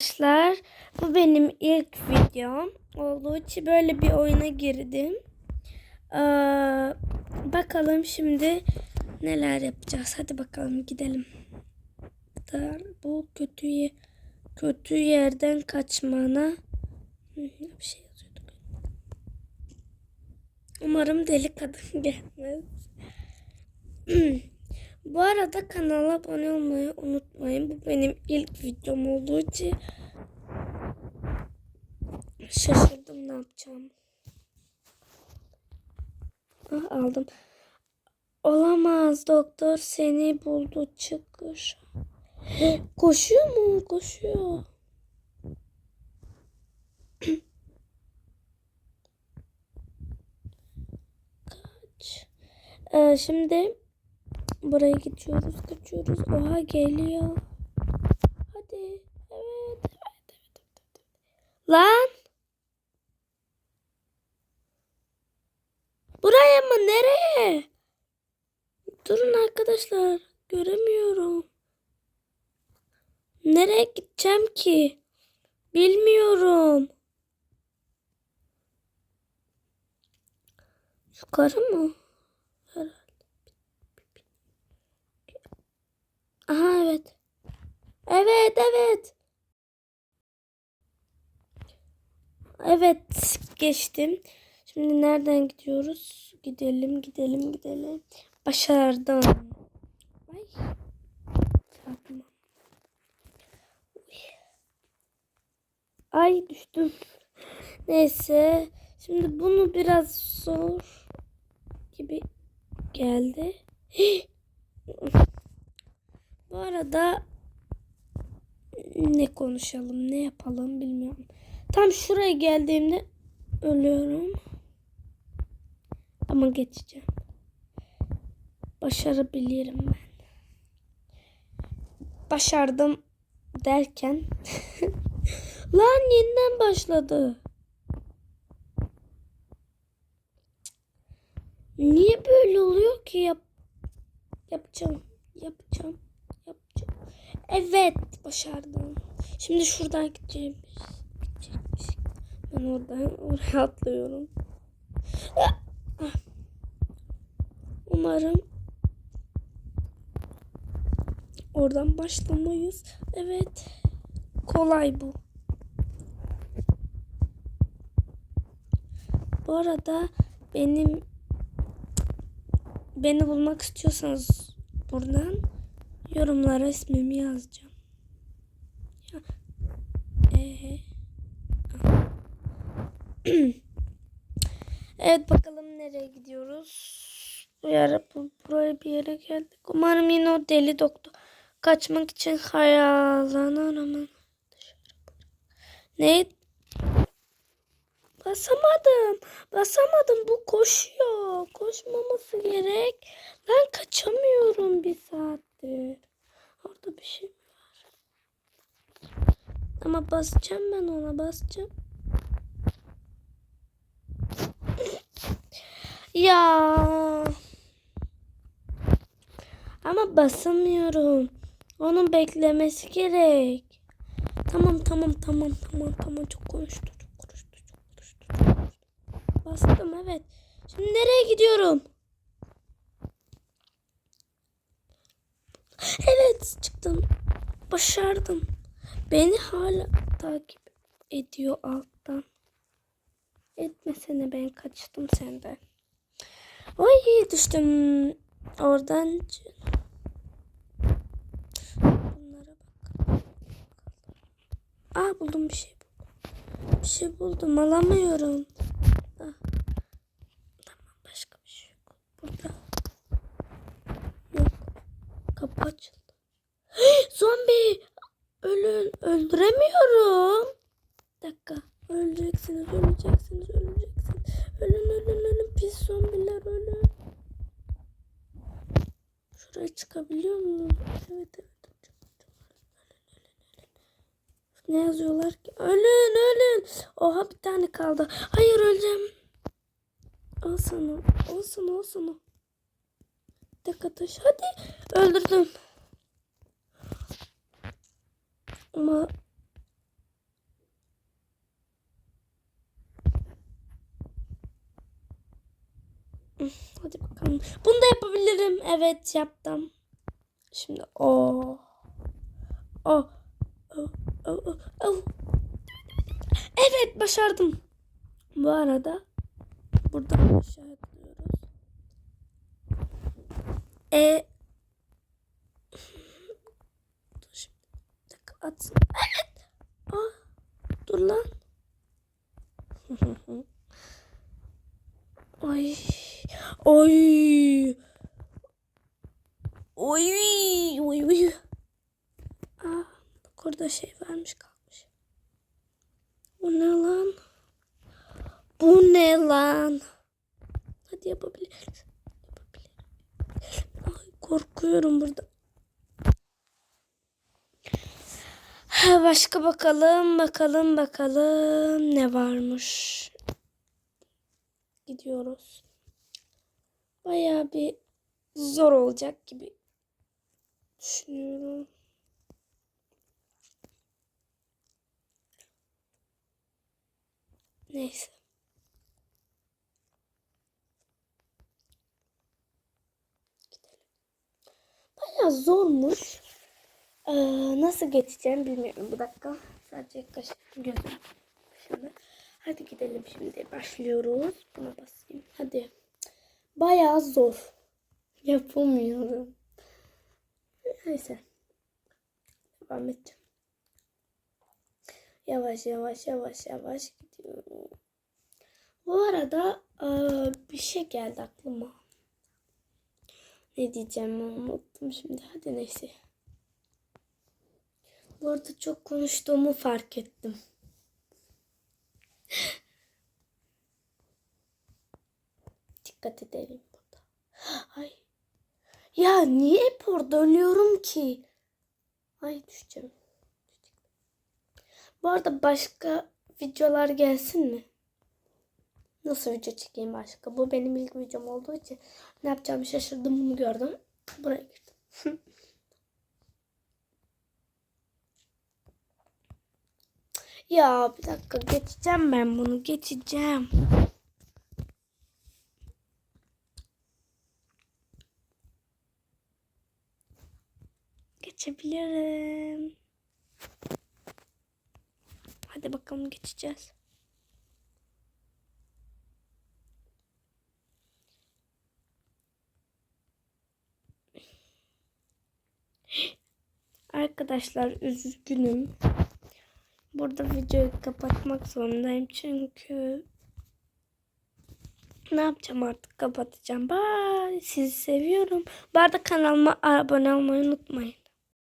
Arkadaşlar bu benim ilk videom olduğu için böyle bir oyuna girdim. Ee, bakalım şimdi neler yapacağız. Hadi bakalım gidelim. Bu kötü kötü yerden kaçmana bir şey yazıyordu. Umarım deli kadın gelmez. Bu arada kanala abone olmayı unutmayın. Bu benim ilk videom olduğu için şaşırdım ne yapacağım. Ah, aldım. Olamaz doktor seni buldu çıkış. Koşuyor mu? Koşuyor. Kaç. Ee, şimdi Buraya gidiyoruz, kaçıyoruz. Oha geliyor. Hadi. Evet, evet, evet, evet, evet. Lan. Buraya mı? Nereye? Durun arkadaşlar. Göremiyorum. Nereye gideceğim ki? Bilmiyorum. Yukarı mı? Evet evet. Evet geçtim. Şimdi nereden gidiyoruz? Gidelim gidelim gidelim. Başardım. Ay. Ay düştüm. Neyse. Şimdi bunu biraz zor gibi geldi. Bu arada ne konuşalım, ne yapalım bilmiyorum. Tam şuraya geldiğimde ölüyorum. Ama geçeceğim. Başarabilirim ben. Başardım derken lan yeniden başladı. Niye böyle oluyor ki yap yapacağım yapacağım. Evet başardım. Şimdi şuradan gideceğim. Ben oradan oraya atlıyorum. Umarım oradan başlamayız. Evet. Kolay bu. Bu arada benim beni bulmak istiyorsanız buradan yorumlara ismimi yazacağım. Ya. Ee. evet bakalım nereye gidiyoruz. Bu buraya bir yere geldik. Umarım yine o deli doktor kaçmak için hayalana rağmen ne Basamadım. Basamadım. Bu koşuyor. Koşmaması gerek. Ben kaçamıyorum bir saattir. Orada bir şey mi var? Ama basacağım ben ona basacağım. Ya. Ama basamıyorum. Onun beklemesi gerek. Tamam tamam tamam tamam tamam çok konuştu. Çok konuştu. Çok konuştu. Çok konuştu. Bastım evet. Şimdi nereye gidiyorum? Evet çıktım. Başardım. Beni hala takip ediyor alttan. Etmesene ben kaçtım senden. Oy düştüm oradan. Bunlara bak. Aa buldum bir şey. Bir şey buldum alamıyorum. Ah. Tamam başka bir şey yok. Burada. Yok. Kapı açıldı. Zombi. Ölün. Öldüremiyorum. Bir dakika. Öleceksiniz, öleceksiniz, öleceksiniz. Ölün, ölün, ölün. Pis zombiler ölün. Şuraya çıkabiliyor muyum? Evet, evet. Ne yazıyorlar ki? Ölün, ölün. Oha bir tane kaldı. Hayır öleceğim. Al sana. Al sana, al sana. Tek atış. Hadi. Öldürdüm. Ama Hadi bakalım. Bunu da yapabilirim. Evet yaptım. Şimdi o oh. oh. oh. oh. Evet başardım. Bu arada buradan aşağı atlıyoruz. E Oy. Oy. Oy. Oy. Aa, bak orada şey varmış kalmış. Bu ne lan? Bu ne lan? Hadi yapabiliriz. Yapabiliriz. Ay, korkuyorum burada. Başka bakalım, bakalım, bakalım ne varmış. Gidiyoruz. Bayağı bir zor olacak gibi düşünüyorum. Neyse. Bayağı zormuş. Ee, nasıl geçeceğim bilmiyorum. Bu dakika sadece kaşım gözüm. Şimdi. Hadi gidelim şimdi. Başlıyoruz. Buna basayım. Hadi. Bayağı zor. Yapamıyorum. Neyse. Devam edeceğim. Yavaş yavaş yavaş yavaş gidiyorum. Bu arada eee, bir şey geldi aklıma. Ne diyeceğimi unuttum şimdi. Hadi neyse. Bu arada çok konuştuğumu fark ettim. Dikkat edelim burada. Ay. Ya niye hep orada ölüyorum ki? Ay düşeceğim. Bu arada başka videolar gelsin mi? Nasıl video çekeyim başka? Bu benim ilk videom olduğu için ne yapacağımı şaşırdım bunu gördüm. Buraya girdim. ya bir dakika geçeceğim ben bunu geçeceğim. Geçebilirim. Hadi bakalım geçeceğiz. Arkadaşlar üzgünüm. Burada videoyu kapatmak zorundayım çünkü ne yapacağım artık kapatacağım. Bye. Sizi seviyorum. Bu arada kanalıma abone olmayı unutmayın.